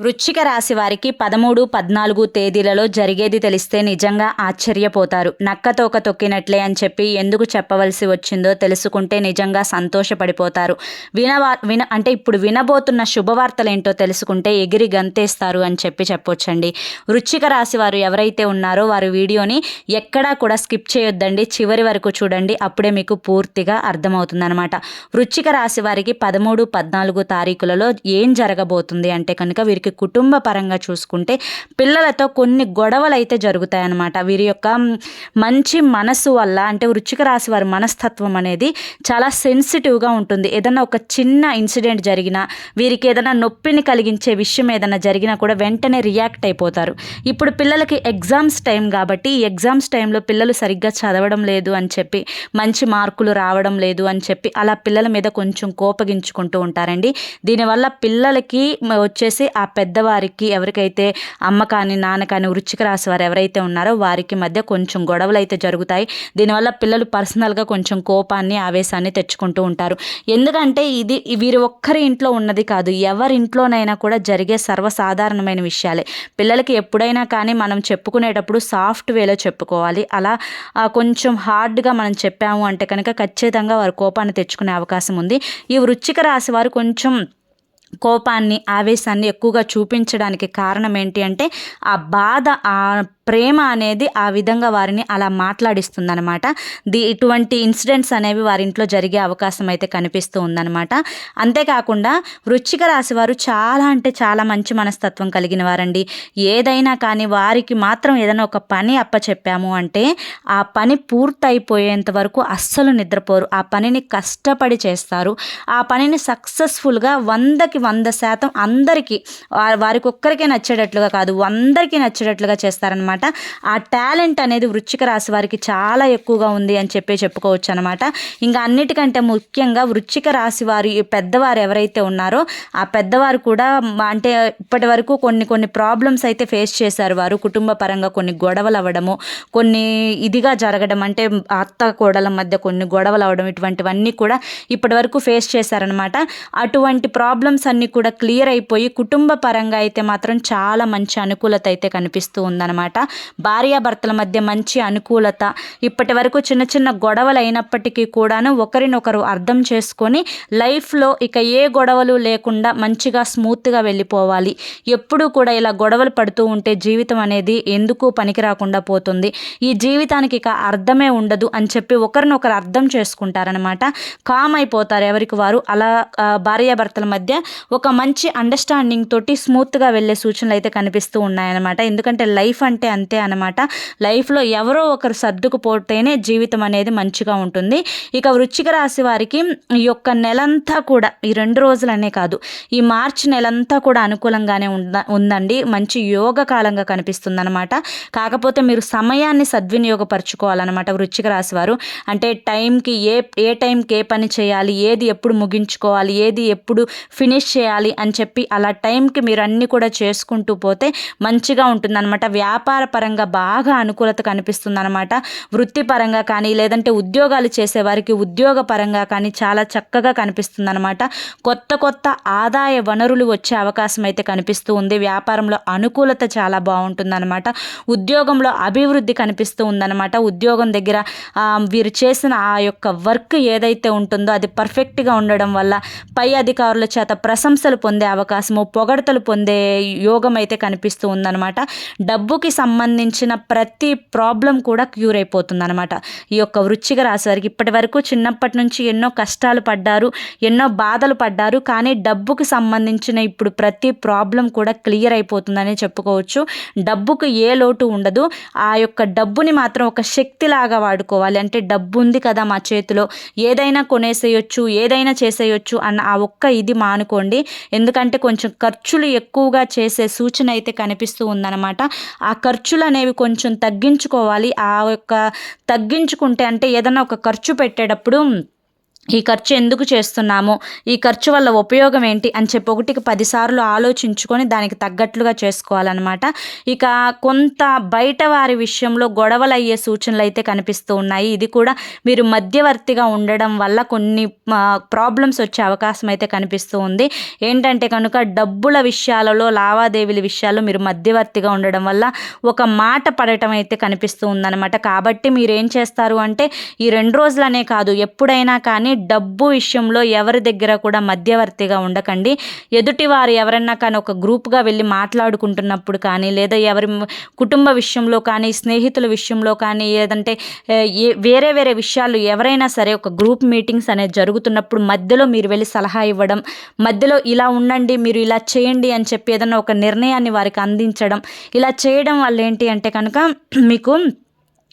వృశ్చిక రాశి వారికి పదమూడు పద్నాలుగు తేదీలలో జరిగేది తెలిస్తే నిజంగా ఆశ్చర్యపోతారు. నక్కతోక తొక్కినట్లే అని చెప్పి ఎందుకు చెప్పవలసి వచ్చిందో తెలుసుకుంటే నిజంగా సంతోషపడిపోతారు. వినవా విన అంటే ఇప్పుడు వినబోతున్న శుభవార్తలు ఏంటో తెలుసుకుంటే ఎగిరి గంతేస్తారు అని చెప్పి చెప్పొచ్చండి. వృశ్చిక రాశి వారు ఎవరైతే ఉన్నారో వారు వీడియోని ఎక్కడా కూడా స్కిప్ చేయొద్దండి. చివరి వరకు చూడండి. అప్పుడే మీకు పూర్తిగా అర్థమవుతుందన్నమాట. వృశ్చిక రాశి వారికి పదమూడు పద్నాలుగు తారీఖులలో ఏం జరగబోతుంది అంటే కనుక వీరికి కుటుంబ పరంగా చూసుకుంటే పిల్లలతో కొన్ని గొడవలు అయితే జరుగుతాయన్నమాట. వీరి యొక్క మంచి మనసు వల్ల అంటే వృచ్చిక రాశి వారి మనస్తత్వం అనేది చాలా సెన్సిటివ్గా ఉంటుంది. ఏదైనా ఒక చిన్న ఇన్సిడెంట్ జరిగినా వీరికి ఏదైనా నొప్పిని కలిగించే విషయం ఏదైనా జరిగినా కూడా వెంటనే రియాక్ట్ అయిపోతారు. ఇప్పుడు పిల్లలకి ఎగ్జామ్స్ టైం కాబట్టి ఈ ఎగ్జామ్స్ టైంలో పిల్లలు సరిగ్గా చదవడం లేదు అని చెప్పి మంచి మార్కులు రావడం లేదు అని చెప్పి అలా పిల్లల మీద కొంచెం కోపగించుకుంటూ ఉంటారండి. దీనివల్ల పిల్లలకి వచ్చేసి ఆ పెద్దవారికి ఎవరికైతే అమ్మ కానీ నాన్న కానీ వృచ్చిక రాశి వారు ఎవరైతే ఉన్నారో వారికి మధ్య కొంచెం గొడవలు అయితే జరుగుతాయి. దీనివల్ల పిల్లలు పర్సనల్గా కొంచెం కోపాన్ని ఆవేశాన్ని తెచ్చుకుంటూ ఉంటారు. ఎందుకంటే ఇది వీరి ఒక్కరి ఇంట్లో ఉన్నది కాదు ఎవరి ఇంట్లోనైనా కూడా జరిగే సర్వసాధారణమైన విషయాలే. పిల్లలకి ఎప్పుడైనా కానీ మనం చెప్పుకునేటప్పుడు సాఫ్ట్ వేలో చెప్పుకోవాలి. అలా కొంచెం హార్డ్గా మనం చెప్పాము అంటే కనుక ఖచ్చితంగా వారు కోపాన్ని తెచ్చుకునే అవకాశం ఉంది. ఈ వృచ్చిక రాశి వారు కొంచెం కోపాన్ని ఆవేశాన్ని ఎక్కువగా చూపించడానికి కారణం ఏంటి అంటే ఆ బాధ ఆ ప్రేమ అనేది ఆ విధంగా వారిని అలా మాట్లాడిస్తుందనమాట ది ఇటువంటి ఇన్సిడెంట్స్ అనేవి వారి ఇంట్లో జరిగే అవకాశం అయితే కనిపిస్తూ ఉందన్నమాట. అంతేకాకుండా వృచ్చిక రాశి వారు చాలా అంటే చాలా మంచి మనస్తత్వం కలిగిన వారండి. ఏదైనా కానీ వారికి మాత్రం ఏదైనా ఒక పని అప్పచెప్పాము అంటే ఆ పని పూర్తయిపోయేంత వరకు అస్సలు నిద్రపోరు. ఆ పనిని కష్టపడి చేస్తారు. ఆ పనిని సక్సెస్ఫుల్గా వందకి వంద శాతం అందరికీ వారికి ఒక్కరికే నచ్చేటట్లుగా కాదు అందరికీ నచ్చేటట్లుగా చేస్తారనమాట అనమాట ఆ టాలెంట్ అనేది వృచ్చిక రాశి వారికి చాలా ఎక్కువగా ఉంది అని చెప్పి చెప్పుకోవచ్చు అనమాట ఇంకా అన్నిటికంటే ముఖ్యంగా వృచ్చిక రాశి వారి పెద్దవారు ఎవరైతే ఉన్నారో ఆ పెద్దవారు కూడా అంటే ఇప్పటి వరకు కొన్ని కొన్ని ప్రాబ్లమ్స్ అయితే ఫేస్ చేశారు వారు. కుటుంబ పరంగా కొన్ని గొడవలు అవ్వడము కొన్ని ఇదిగా జరగడం అంటే అత్త కోడల మధ్య కొన్ని గొడవలు అవ్వడం ఇటువంటివన్నీ కూడా ఇప్పటి వరకు ఫేస్ చేశారనమాట అటువంటి ప్రాబ్లమ్స్ అన్నీ కూడా క్లియర్ అయిపోయి కుటుంబ పరంగా అయితే మాత్రం చాలా మంచి అనుకూలత అయితే కనిపిస్తూ ఉందన్నమాట. భార్యాభర్తల మధ్య మంచి అనుకూలత. ఇప్పటి వరకు చిన్న చిన్న గొడవలు అయినప్పటికీ కూడాను ఒకరినొకరు అర్థం చేసుకొని లైఫ్లో ఇక ఏ గొడవలు లేకుండా మంచిగా స్మూత్గా వెళ్ళిపోవాలి. ఎప్పుడూ కూడా ఇలా గొడవలు పడుతూ ఉంటే జీవితం అనేది ఎందుకు పనికి రాకుండా పోతుంది? ఈ జీవితానికి ఇక అర్థమే ఉండదు అని చెప్పి ఒకరినొకరు అర్థం చేసుకుంటారనమాట కామ్ అయిపోతారు ఎవరికి వారు. అలా భార్యాభర్తల మధ్య ఒక మంచి అండర్స్టాండింగ్ తోటి స్మూత్గా వెళ్ళే సూచనలు అయితే కనిపిస్తూ ఉన్నాయన్నమాట. ఎందుకంటే లైఫ్ అంటే అంతే అనమాట లైఫ్లో ఎవరో ఒకరు సర్దుకుపోతేనే జీవితం అనేది మంచిగా ఉంటుంది. ఇక వృచ్చిక రాశి వారికి ఈ యొక్క నెలంతా కూడా ఈ రెండు రోజులనే కాదు ఈ మార్చి నెలంతా కూడా అనుకూలంగానే ఉందండి. మంచి యోగ కాలంగా కనిపిస్తుంది అనమాట కాకపోతే మీరు సమయాన్ని సద్వినియోగపరచుకోవాలన్నమాట వృచ్చిక రాశి వారు. అంటే టైంకి ఏ ఏ టైంకి ఏ పని చేయాలి ఏది ఎప్పుడు ముగించుకోవాలి ఏది ఎప్పుడు ఫినిష్ చేయాలి అని చెప్పి అలా టైంకి మీరు అన్నీ కూడా చేసుకుంటూ పోతే మంచిగా ఉంటుందన్నమాట. వ్యాపార వ్యాపార పరంగా బాగా అనుకూలత కనిపిస్తుంది అనమాట వృత్తిపరంగా కానీ లేదంటే ఉద్యోగాలు చేసేవారికి ఉద్యోగ పరంగా కానీ చాలా చక్కగా కనిపిస్తుంది అనమాట కొత్త కొత్త ఆదాయ వనరులు వచ్చే అవకాశం అయితే కనిపిస్తూ ఉంది. వ్యాపారంలో అనుకూలత చాలా బాగుంటుందన్నమాట. ఉద్యోగంలో అభివృద్ధి కనిపిస్తూ ఉందన్నమాట. ఉద్యోగం దగ్గర వీరు చేసిన ఆ యొక్క వర్క్ ఏదైతే ఉంటుందో అది పర్ఫెక్ట్గా ఉండడం వల్ల పై అధికారుల చేత ప్రశంసలు పొందే అవకాశము పొగడతలు పొందే యోగం అయితే కనిపిస్తూ ఉందన్నమాట. డబ్బుకి సంబంధించిన ప్రతి ప్రాబ్లం కూడా క్యూర్ అయిపోతుంది అనమాట ఈ యొక్క వృచ్చిక రాశి వారికి ఇప్పటి వరకు చిన్నప్పటి నుంచి ఎన్నో కష్టాలు పడ్డారు ఎన్నో బాధలు పడ్డారు కానీ డబ్బుకు సంబంధించిన ఇప్పుడు ప్రతి ప్రాబ్లం కూడా క్లియర్ అయిపోతుందని చెప్పుకోవచ్చు. డబ్బుకు ఏ లోటు ఉండదు. ఆ యొక్క డబ్బుని మాత్రం ఒక శక్తిలాగా వాడుకోవాలి. అంటే డబ్బు ఉంది కదా మా చేతిలో ఏదైనా కొనేసేయొచ్చు ఏదైనా చేసేయొచ్చు అన్న ఆ ఒక్క ఇది మానుకోండి. ఎందుకంటే కొంచెం ఖర్చులు ఎక్కువగా చేసే సూచన అయితే కనిపిస్తూ ఉందన్నమాట. ఆ ఖర్చు ఖర్చులు అనేవి కొంచెం తగ్గించుకోవాలి. ఆ యొక్క తగ్గించుకుంటే అంటే ఏదైనా ఒక ఖర్చు పెట్టేటప్పుడు ఈ ఖర్చు ఎందుకు చేస్తున్నాము? ఈ ఖర్చు వల్ల ఉపయోగం ఏంటి? అని చెప్పి ఒకటికి పదిసార్లు ఆలోచించుకొని దానికి తగ్గట్లుగా చేసుకోవాలన్నమాట. ఇక కొంత బయట వారి విషయంలో గొడవలు అయ్యే సూచనలు అయితే కనిపిస్తూ ఉన్నాయి. ఇది కూడా మీరు మధ్యవర్తిగా ఉండడం వల్ల కొన్ని ప్రాబ్లమ్స్ వచ్చే అవకాశం అయితే కనిపిస్తూ ఉంది. ఏంటంటే కనుక డబ్బుల విషయాలలో లావాదేవీల విషయాల్లో మీరు మధ్యవర్తిగా ఉండడం వల్ల ఒక మాట పడటం అయితే కనిపిస్తూ ఉందన్నమాట. కాబట్టి మీరు ఏం చేస్తారు అంటే ఈ రెండు రోజులనే కాదు ఎప్పుడైనా కానీ డబ్బు విషయంలో ఎవరి దగ్గర కూడా మధ్యవర్తిగా ఉండకండి. ఎదుటి వారు ఎవరన్నా కానీ ఒక గ్రూప్గా వెళ్ళి మాట్లాడుకుంటున్నప్పుడు కానీ లేదా ఎవరి కుటుంబ విషయంలో కానీ స్నేహితుల విషయంలో కానీ ఏదంటే వేరే వేరే విషయాలు ఎవరైనా సరే ఒక గ్రూప్ మీటింగ్స్ అనేది జరుగుతున్నప్పుడు మధ్యలో మీరు వెళ్ళి సలహా ఇవ్వడం మధ్యలో ఇలా ఉండండి మీరు ఇలా చేయండి అని చెప్పి ఏదైనా ఒక నిర్ణయాన్ని వారికి అందించడం ఇలా చేయడం వల్ల ఏంటి అంటే కనుక మీకు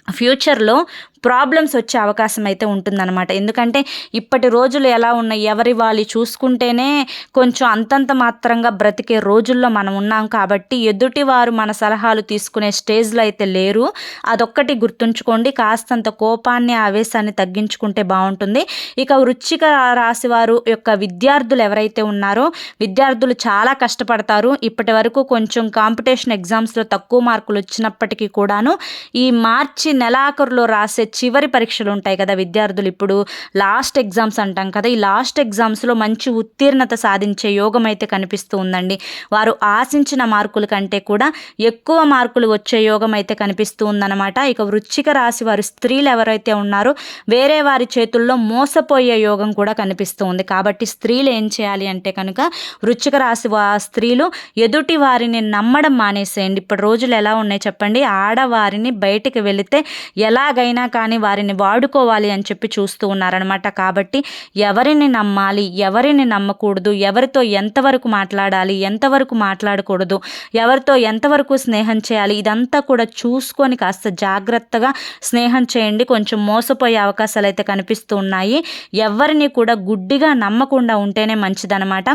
ఫ్యూచర్లో ప్రాబ్లమ్స్ వచ్చే అవకాశం అయితే ఉంటుందన్నమాట. ఎందుకంటే ఇప్పటి రోజులు ఎలా ఉన్నాయి? ఎవరి వాళ్ళు చూసుకుంటేనే కొంచెం అంతంత మాత్రంగా బ్రతికే రోజుల్లో మనం ఉన్నాం కాబట్టి ఎదుటి వారు మన సలహాలు తీసుకునే స్టేజ్లో అయితే లేరు. అదొక్కటి గుర్తుంచుకోండి. కాస్తంత కోపాన్ని ఆవేశాన్ని తగ్గించుకుంటే బాగుంటుంది. ఇక వృచ్చిక రాశి వారు యొక్క విద్యార్థులు ఎవరైతే ఉన్నారో విద్యార్థులు చాలా కష్టపడతారు. ఇప్పటి వరకు కొంచెం కాంపిటీషన్ ఎగ్జామ్స్లో తక్కువ మార్కులు వచ్చినప్పటికీ కూడాను ఈ మార్చి నెలాఖరులో రాసే చివరి పరీక్షలు ఉంటాయి కదా విద్యార్థులు. ఇప్పుడు లాస్ట్ ఎగ్జామ్స్ అంటాం కదా ఈ లాస్ట్ ఎగ్జామ్స్లో మంచి ఉత్తీర్ణత సాధించే యోగం అయితే కనిపిస్తూ ఉందండి. వారు ఆశించిన మార్కుల కంటే కూడా ఎక్కువ మార్కులు వచ్చే యోగం అయితే కనిపిస్తూ ఉందన్నమాట. ఇక వృచ్చిక రాశి వారు స్త్రీలు ఎవరైతే ఉన్నారో వేరే వారి చేతుల్లో మోసపోయే యోగం కూడా కనిపిస్తూ ఉంది. కాబట్టి స్త్రీలు ఏం చేయాలి అంటే కనుక వృచ్చిక రాశి స్త్రీలు ఎదుటి వారిని నమ్మడం మానేసేయండి. ఇప్పుడు రోజులు ఎలా ఉన్నాయి చెప్పండి? ఆడవారిని బయటికి వెళితే ఎలాగైనా కానీ వారిని వాడుకోవాలి అని చెప్పి చూస్తూ ఉన్నారనమాట కాబట్టి ఎవరిని నమ్మాలి ఎవరిని నమ్మకూడదు ఎవరితో ఎంతవరకు మాట్లాడాలి ఎంతవరకు మాట్లాడకూడదు ఎవరితో ఎంతవరకు స్నేహం చేయాలి ఇదంతా కూడా చూసుకొని కాస్త జాగ్రత్తగా స్నేహం చేయండి. కొంచెం మోసపోయే అవకాశాలు అయితే కనిపిస్తూ ఉన్నాయి. ఎవరిని కూడా గుడ్డిగా నమ్మకుండా ఉంటేనే మంచిదనమాట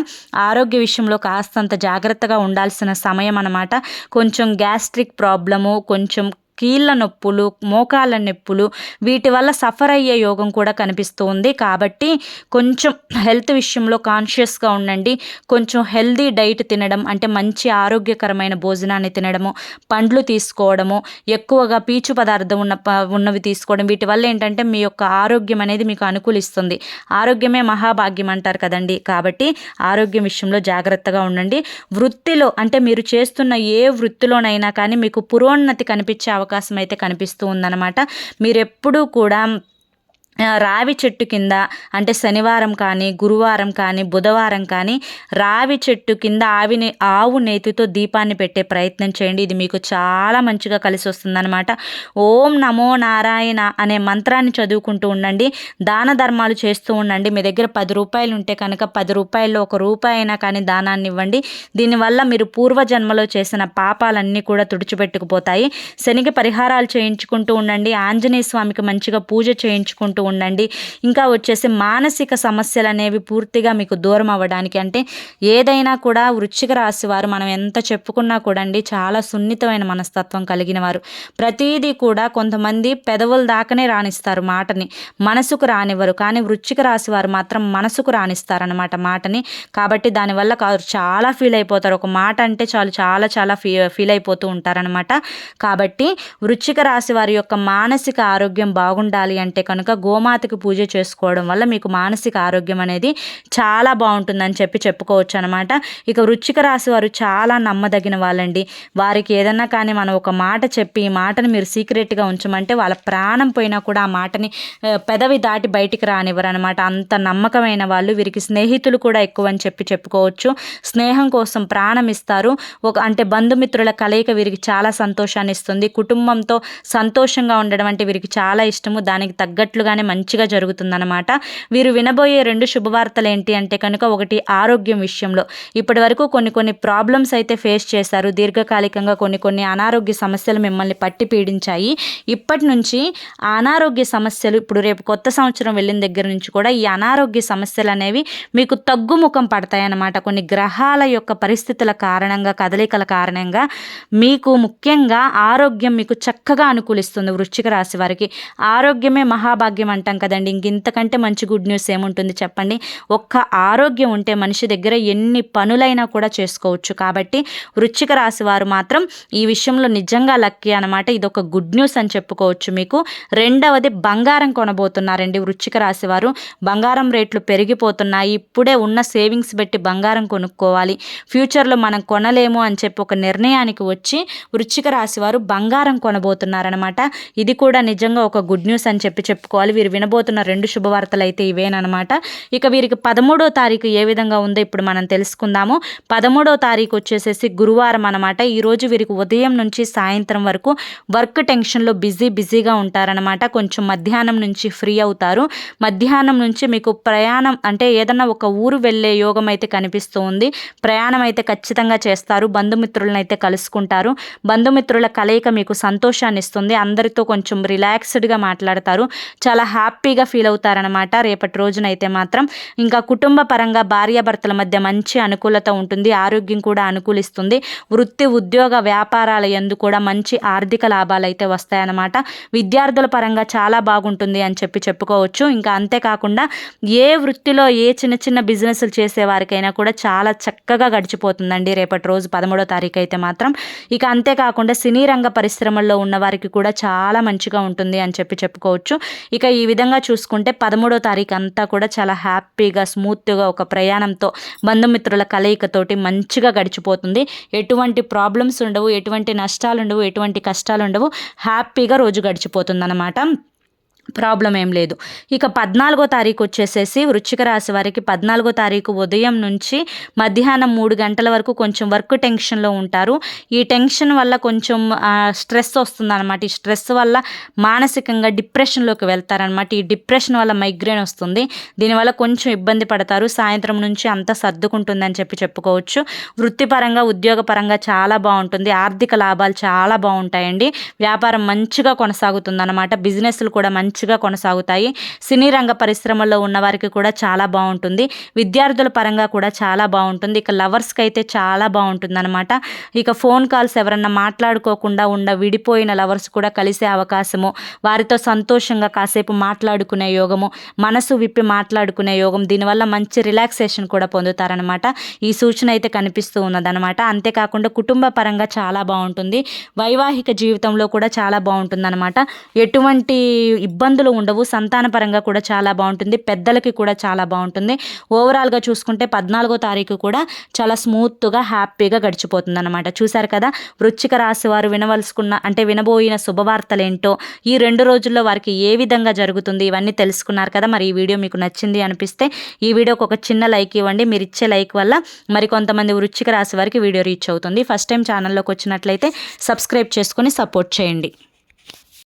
ఆరోగ్య విషయంలో కాస్తంత జాగ్రత్తగా ఉండాల్సిన సమయం అనమాట కొంచెం గ్యాస్ట్రిక్ ప్రాబ్లము కొంచెం కీళ్ళ నొప్పులు మోకాళ్ళ నొప్పులు వీటి వల్ల సఫర్ అయ్యే యోగం కూడా కనిపిస్తూ ఉంది. కాబట్టి కొంచెం హెల్త్ విషయంలో కాన్షియస్గా ఉండండి. కొంచెం హెల్దీ డైట్ తినడం అంటే మంచి ఆరోగ్యకరమైన భోజనాన్ని తినడము పండ్లు తీసుకోవడము ఎక్కువగా పీచు పదార్థం ఉన్న ఉన్నవి తీసుకోవడం వీటి వల్ల ఏంటంటే మీ యొక్క ఆరోగ్యం అనేది మీకు అనుకూలిస్తుంది. ఆరోగ్యమే మహాభాగ్యం అంటారు కదండి. కాబట్టి ఆరోగ్యం విషయంలో జాగ్రత్తగా ఉండండి. వృత్తిలో అంటే మీరు చేస్తున్న ఏ వృత్తిలోనైనా కానీ మీకు పురోన్నతి కనిపించే అవకాశం అయితే కనిపిస్తూ ఉందన్నమాట. మీరు ఎప్పుడూ కూడా రావి చెట్టు కింద అంటే శనివారం కానీ గురువారం కానీ బుధవారం కానీ రావి చెట్టు కింద ఆవిని ఆవు నేతితో దీపాన్ని పెట్టే ప్రయత్నం చేయండి. ఇది మీకు చాలా మంచిగా కలిసి వస్తుందనమాట ఓం నమో నారాయణ అనే మంత్రాన్ని చదువుకుంటూ ఉండండి. దాన ధర్మాలు చేస్తూ ఉండండి. మీ దగ్గర పది రూపాయలు ఉంటే కనుక పది రూపాయల్లో ఒక రూపాయి అయినా కానీ దానాన్ని ఇవ్వండి. దీనివల్ల మీరు పూర్వజన్మలో చేసిన పాపాలన్నీ కూడా తుడిచిపెట్టుకుపోతాయి. శనికి పరిహారాలు చేయించుకుంటూ ఉండండి. ఆంజనేయ స్వామికి మంచిగా పూజ చేయించుకుంటూ ఉండండి. ఇంకా వచ్చేసి మానసిక సమస్యలు అనేవి పూర్తిగా మీకు దూరం అవ్వడానికి అంటే ఏదైనా కూడా వృచ్చిక రాశి వారు మనం ఎంత చెప్పుకున్నా కూడా అండి చాలా సున్నితమైన మనస్తత్వం కలిగిన వారు. ప్రతీదీ కూడా కొంతమంది పెదవుల దాకానే రాణిస్తారు మాటని. మనసుకు రానివ్వరు. కానీ వృచ్చిక రాశి వారు మాత్రం మనసుకు రాణిస్తారనమాట మాటని. కాబట్టి దానివల్ల చాలా ఫీల్ అయిపోతారు. ఒక మాట అంటే చాలు చాలా చాలా ఫీ ఫీల్ అయిపోతూ ఉంటారనమాట కాబట్టి వృచ్చిక రాశి వారి యొక్క మానసిక ఆరోగ్యం బాగుండాలి అంటే కనుక గో గోమాతకి పూజ చేసుకోవడం వల్ల మీకు మానసిక ఆరోగ్యం అనేది చాలా బాగుంటుందని చెప్పి చెప్పుకోవచ్చు అనమాట ఇక వృచ్చిక రాశి వారు చాలా నమ్మదగిన వాళ్ళండి. వారికి ఏదన్నా కానీ మనం ఒక మాట చెప్పి ఈ మాటను మీరు సీక్రెట్గా ఉంచమంటే వాళ్ళ ప్రాణం పోయినా కూడా ఆ మాటని పెదవి దాటి బయటికి రానివ్వరు అనమాట అంత నమ్మకమైన వాళ్ళు వీరికి స్నేహితులు కూడా ఎక్కువ అని చెప్పి చెప్పుకోవచ్చు. స్నేహం కోసం ప్రాణం ఇస్తారు. ఒక అంటే బంధుమిత్రుల కలయిక వీరికి చాలా సంతోషాన్ని ఇస్తుంది. కుటుంబంతో సంతోషంగా ఉండడం అంటే వీరికి చాలా ఇష్టము. దానికి తగ్గట్లుగానే మంచిగా జరుగుతుందన్నమాట. వీరు వినబోయే రెండు శుభవార్తలు ఏంటి అంటే కనుక ఒకటి ఆరోగ్యం విషయంలో. ఇప్పటి వరకు కొన్ని కొన్ని ప్రాబ్లమ్స్ అయితే ఫేస్ చేశారు. దీర్ఘకాలికంగా కొన్ని కొన్ని అనారోగ్య సమస్యలు మిమ్మల్ని పట్టి పీడించాయి. ఇప్పటి నుంచి అనారోగ్య సమస్యలు ఇప్పుడు రేపు కొత్త సంవత్సరం వెళ్ళిన దగ్గర నుంచి కూడా ఈ అనారోగ్య సమస్యలు అనేవి మీకు తగ్గుముఖం పడతాయి అన్నమాట కొన్ని గ్రహాల యొక్క పరిస్థితుల కారణంగా కదలికల కారణంగా మీకు ముఖ్యంగా ఆరోగ్యం మీకు చక్కగా అనుకూలిస్తుంది వృశ్చిక రాశి వారికి. ఆరోగ్యమే మహాభాగ్యం అంటాం కదండి. ఇంక ఇంతకంటే మంచి గుడ్ న్యూస్ ఏముంటుంది చెప్పండి. ఒక్క ఆరోగ్యం ఉంటే మనిషి దగ్గర ఎన్ని పనులైనా కూడా చేసుకోవచ్చు. కాబట్టి వృశ్చిక రాశి వారు మాత్రం ఈ విషయంలో నిజంగా లక్కీ అనమాట ఇది ఒక గుడ్ న్యూస్ అని చెప్పుకోవచ్చు మీకు. రెండవది బంగారం కొనబోతున్నారండి వృశ్చిక రాశి వారు. బంగారం రేట్లు పెరిగిపోతున్నాయి. ఇప్పుడే ఉన్న సేవింగ్స్ పెట్టి బంగారం కొనుక్కోవాలి. ఫ్యూచర్లో మనం కొనలేము అని చెప్పి ఒక నిర్ణయానికి వచ్చి వృశ్చిక రాశి వారు బంగారం కొనబోతున్నారనమాట ఇది కూడా నిజంగా ఒక గుడ్ న్యూస్ అని చెప్పి చెప్పుకోవాలి. వీరు వినబోతున్న రెండు శుభవార్తలు అయితే ఇవేనమాట ఇక వీరికి పదమూడో తారీఖు ఏ విధంగా ఉందో ఇప్పుడు మనం తెలుసుకుందాము. పదమూడో తారీఖు వచ్చేసేసి గురువారం అనమాట ఈరోజు వీరికి ఉదయం నుంచి సాయంత్రం వరకు వర్క్ టెన్షన్లో బిజీ బిజీగా ఉంటారనమాట కొంచెం మధ్యాహ్నం నుంచి ఫ్రీ అవుతారు. మధ్యాహ్నం నుంచి మీకు ప్రయాణం అంటే ఏదన్నా ఒక ఊరు వెళ్ళే యోగం అయితే కనిపిస్తూ ఉంది. ప్రయాణం అయితే ఖచ్చితంగా చేస్తారు. బంధుమిత్రులను అయితే కలుసుకుంటారు. బంధుమిత్రుల కలయిక మీకు సంతోషాన్ని ఇస్తుంది అందరితో కొంచెం రిలాక్స్డ్గా మాట్లాడతారు. చాలా హ్యాపీగా ఫీల్ అవుతారనమాట రేపటి రోజునైతే మాత్రం ఇంకా కుటుంబ పరంగా భార్యాభర్తల మధ్య మంచి అనుకూలత ఉంటుంది. ఆరోగ్యం కూడా అనుకూలిస్తుంది. వృత్తి ఉద్యోగ వ్యాపారాల ఎందు కూడా మంచి ఆర్థిక లాభాలు అయితే వస్తాయన్నమాట. విద్యార్థుల పరంగా చాలా బాగుంటుంది అని చెప్పి చెప్పుకోవచ్చు. ఇంకా అంతేకాకుండా ఏ వృత్తిలో ఏ చిన్న చిన్న బిజినెస్లు చేసే వారికైనా కూడా చాలా చక్కగా గడిచిపోతుందండి రేపటి రోజు పదమూడో తారీఖు అయితే మాత్రం. ఇక అంతేకాకుండా సినీ రంగ పరిశ్రమల్లో ఉన్న వారికి కూడా చాలా మంచిగా ఉంటుంది అని చెప్పి చెప్పుకోవచ్చు. ఇక ఈ విధంగా చూసుకుంటే పదమూడో తారీఖు అంతా కూడా చాలా హ్యాపీగా స్మూత్గా ఒక ప్రయాణంతో బంధుమిత్రుల కలయికతోటి మంచిగా గడిచిపోతుంది. ఎటువంటి ప్రాబ్లమ్స్ ఉండవు ఎటువంటి నష్టాలు ఉండవు ఎటువంటి కష్టాలు ఉండవు హ్యాపీగా రోజు గడిచిపోతుంది ప్రాబ్లం ఏం లేదు. ఇక పద్నాలుగో తారీఖు వచ్చేసేసి వృశ్చిక రాశి వారికి పద్నాలుగో తారీఖు ఉదయం నుంచి మధ్యాహ్నం మూడు గంటల వరకు కొంచెం వర్క్ టెన్షన్లో ఉంటారు. ఈ టెన్షన్ వల్ల కొంచెం స్ట్రెస్ వస్తుందన్నమాట. ఈ స్ట్రెస్ వల్ల మానసికంగా డిప్రెషన్లోకి వెళ్తారనమాట ఈ డిప్రెషన్ వల్ల మైగ్రేన్ వస్తుంది. దీనివల్ల కొంచెం ఇబ్బంది పడతారు. సాయంత్రం నుంచి అంతా సర్దుకుంటుందని చెప్పి చెప్పుకోవచ్చు. వృత్తిపరంగా ఉద్యోగపరంగా చాలా బాగుంటుంది. ఆర్థిక లాభాలు చాలా బాగుంటాయండి. వ్యాపారం మంచిగా కొనసాగుతుందన్నమాట. బిజినెస్లు కూడా మంచి మంచిగా కొనసాగుతాయి. సినీ రంగ పరిశ్రమల్లో ఉన్న వారికి కూడా చాలా బాగుంటుంది. విద్యార్థుల పరంగా కూడా చాలా బాగుంటుంది. ఇక లవర్స్కి అయితే చాలా బాగుంటుంది అనమాట ఇక ఫోన్ కాల్స్ ఎవరన్నా మాట్లాడుకోకుండా ఉండ విడిపోయిన లవర్స్ కూడా కలిసే అవకాశము. వారితో సంతోషంగా కాసేపు మాట్లాడుకునే యోగము. మనసు విప్పి మాట్లాడుకునే యోగం. దీనివల్ల మంచి రిలాక్సేషన్ కూడా పొందుతారనమాట ఈ సూచన అయితే కనిపిస్తూ ఉన్నదనమాట అంతేకాకుండా కుటుంబ పరంగా చాలా బాగుంటుంది. వైవాహిక జీవితంలో కూడా చాలా బాగుంటుంది అనమాట ఎటువంటి ఇబ్బంది ఇబ్బందులు ఉండవు. సంతానపరంగా కూడా చాలా బాగుంటుంది. పెద్దలకి కూడా చాలా బాగుంటుంది. ఓవరాల్గా చూసుకుంటే పద్నాలుగో తారీఖు కూడా చాలా స్మూత్గా హ్యాపీగా గడిచిపోతుంది అనమాట చూశారు కదా? వృచ్చిక రాశి వారు వినవలసుకున్న అంటే వినబోయిన శుభవార్తలు ఏంటో ఈ రెండు రోజుల్లో వారికి ఏ విధంగా జరుగుతుంది ఇవన్నీ తెలుసుకున్నారు కదా? మరి ఈ వీడియో మీకు నచ్చింది అనిపిస్తే ఈ వీడియోకి ఒక చిన్న లైక్ ఇవ్వండి. మీరు ఇచ్చే లైక్ వల్ల మరి కొంతమంది వృచ్చిక రాశి వారికి వీడియో రీచ్ అవుతుంది. ఫస్ట్ టైం ఛానల్లోకి వచ్చినట్లయితే సబ్స్క్రైబ్ చేసుకొని సపోర్ట్ చేయండి.